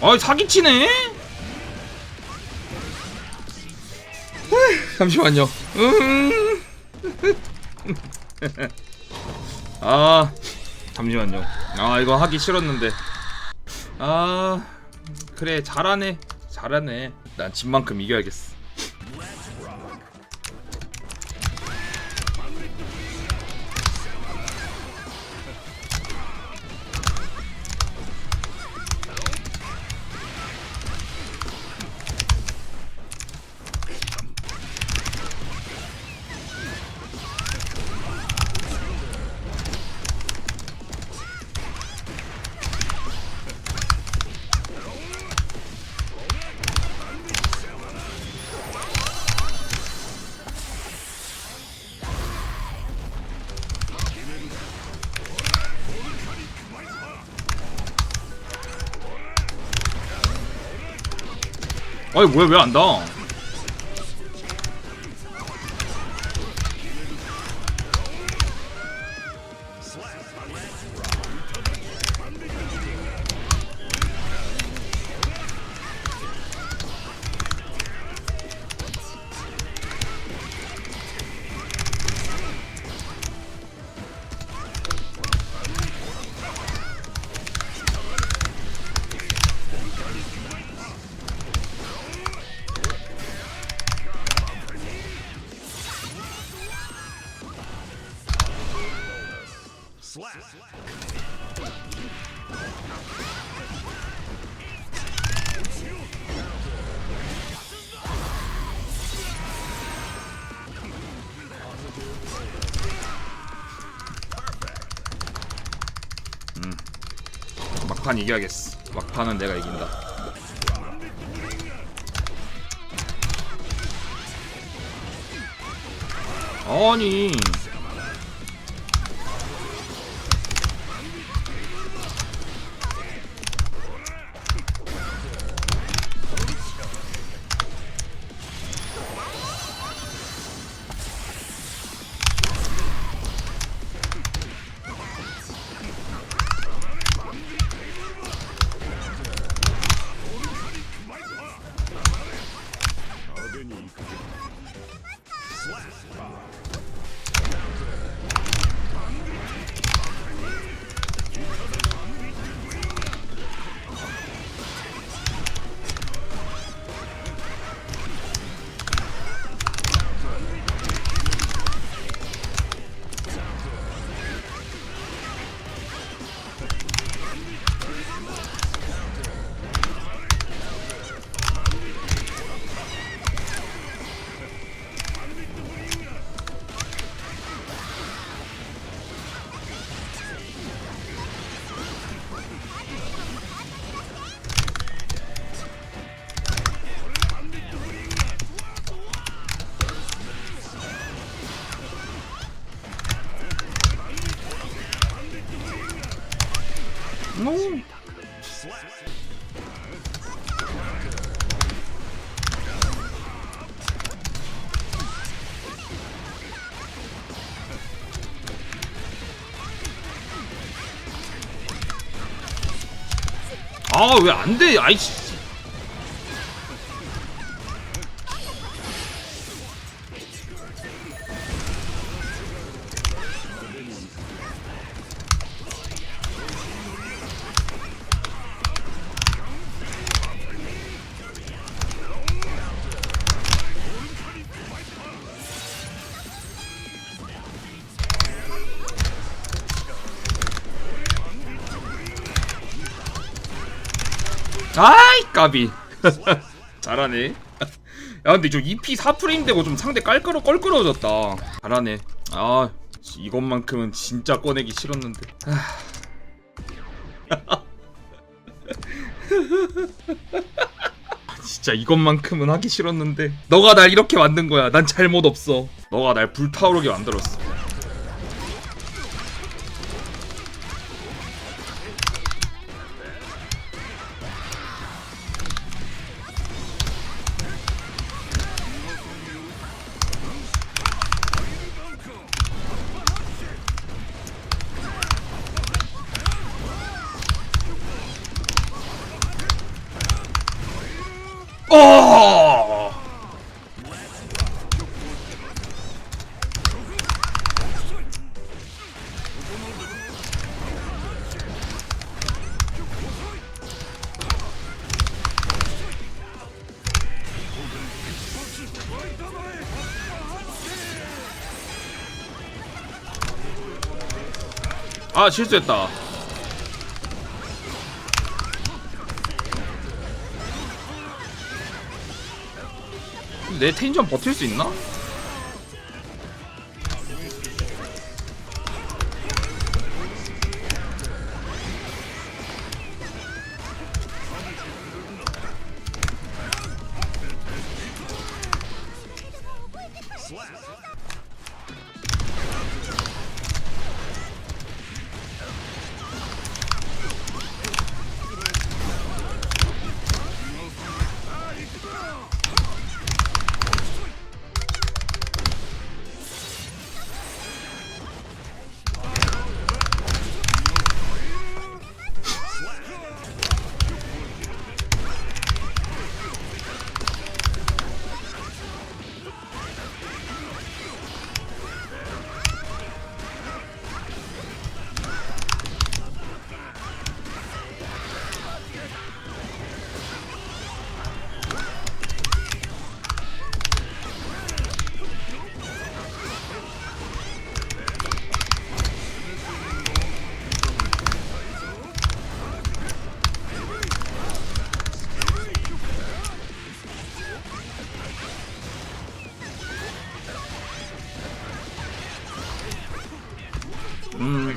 아 사기치네? 잠시만요. 음. 아 잠시만요. 아 이거 하기 싫었는데. 아 그래 잘하네. 잘하네. 난 진만큼 이겨야겠어 아니 뭐야 왜 안다 막판 이겨야겠어. 막판은 내가 이긴다. 아니 아 왜 안 돼? 아이씨. 아이 까비. 잘하네. 야 근데 저 EP 4프레임 되고 좀 상대 깔끄러 껄끄러워졌다. 잘하네. 아 이것만큼은 진짜 꺼내기 싫었는데. 아. 진짜 이것만큼은 하기 싫었는데. 너가 날 이렇게 만든 거야. 난 잘못 없어. 너가 날 불타오르게 만들었어 어! 아 실수했다 내 텐션 버틸 수 있나? 음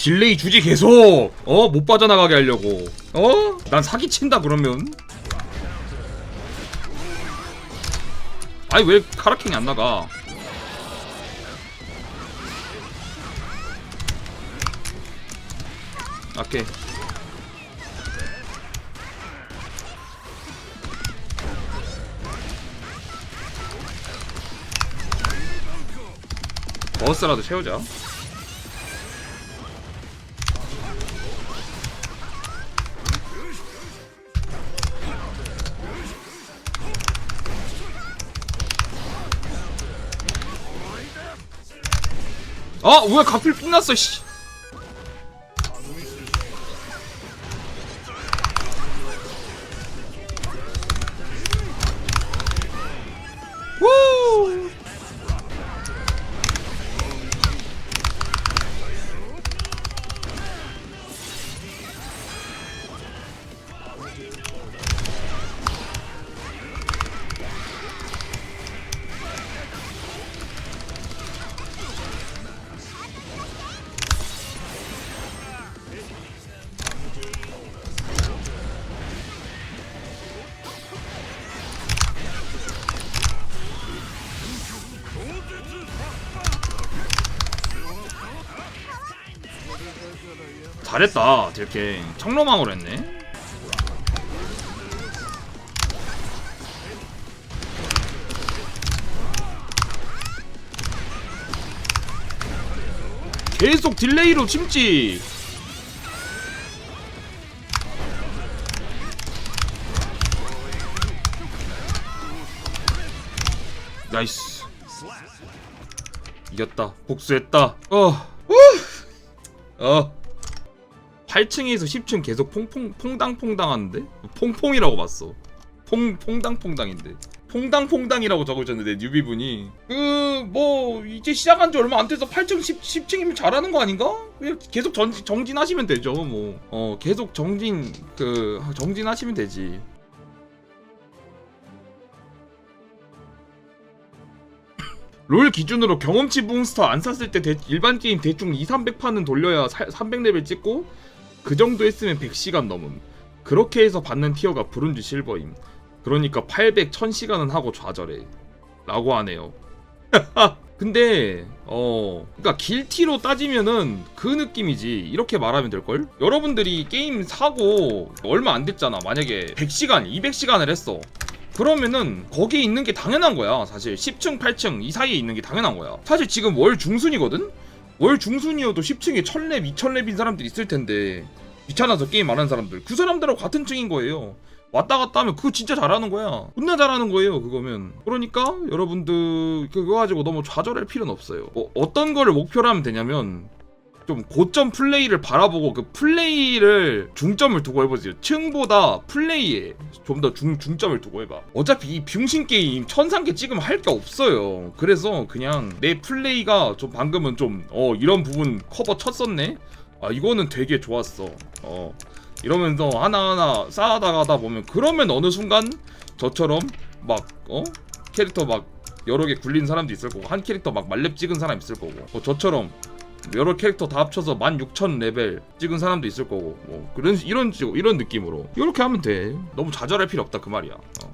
딜레이 주지 계속. 어? 못 빠져나가게 하려고. 어 난 사기 친다 그러면. 아니 왜 카라킹이 안 나가? 오케이 버스라도 채우자 아, 왜 가필 삥났어, 씨. 우! 잘했다, 이렇게 청로망으로 했네. 계속 딜레이로 침지. 나이스. 이겼다. 복수했다. 어. 후. 어. 8층에서 10층 계속 퐁퐁 퐁당퐁당 하는데? 퐁퐁이라고 봤어. 퐁 퐁당퐁당인데. 퐁당퐁당이라고 적으셨는데 뉴비분이 그 뭐 이제 시작한 지 얼마 안 돼서 8층 10, 10 층이면 잘하는 거 아닌가? 계속 전, 정진하시면 되죠 뭐. 어 계속 정진 그 정진하시면 되지. 롤 기준으로 경험치 붕스터 안 샀을 때 대- 일반 게임 대충 2, 300판은 돌려야 300레벨 찍고 그 정도 했으면 100시간 넘음. 그렇게 해서 받는 티어가 브론즈 실버임. 그러니까 800, 1000시간은 하고 좌절해. 라고 하네요. 근데 어 그러니까 길티로 따지면은 그 느낌이지 이렇게 말하면 될걸? 여러분들이 게임 사고 얼마 안 됐잖아 만약에 100시간 200시간을 했어 그러면은 거기에 있는 게 당연한 거야 사실 10층 8층 이 사이에 있는 게 당연한 거야 사실 지금 월 중순이거든? 월 중순이어도 10층에 1000렙 2000렙인 사람들이 있을 텐데 귀찮아서 게임 안 하는 사람들 그 사람들하고 같은 층인 거예요 왔다 갔다 하면 그거 진짜 잘하는 거야. 존나 잘하는 거예요, 그거면. 그러니까 여러분들 그거 가지고 너무 좌절할 필요는 없어요. 뭐 어떤 거를 목표로 하면 되냐면 좀 고점 플레이를 바라보고 그 플레이를 중점을 두고 해보세요. 층보다 플레이에 좀더 중점을 두고 해봐. 어차피 이 병신 게임 천상계 찍으면 할 게 없어요. 그래서 그냥 내 플레이가 좀 방금은 좀 어 이런 부분 커버 쳤었네. 아 이거는 되게 좋았어. 어 이러면서 하나하나 쌓아다 가다 보면 그러면 어느 순간 저처럼 막 어 캐릭터 막 여러 개 굴린 사람도 있을 거고 한 캐릭터 막 말렙 찍은 사람 있을 거고 뭐 저처럼 여러 캐릭터 다 합쳐서 16,000 레벨 찍은 사람도 있을 거고 뭐 그런 이런 식- 이런 느낌으로. 이렇게 하면 돼. 너무 좌절할 필요 없다 그 말이야. 어.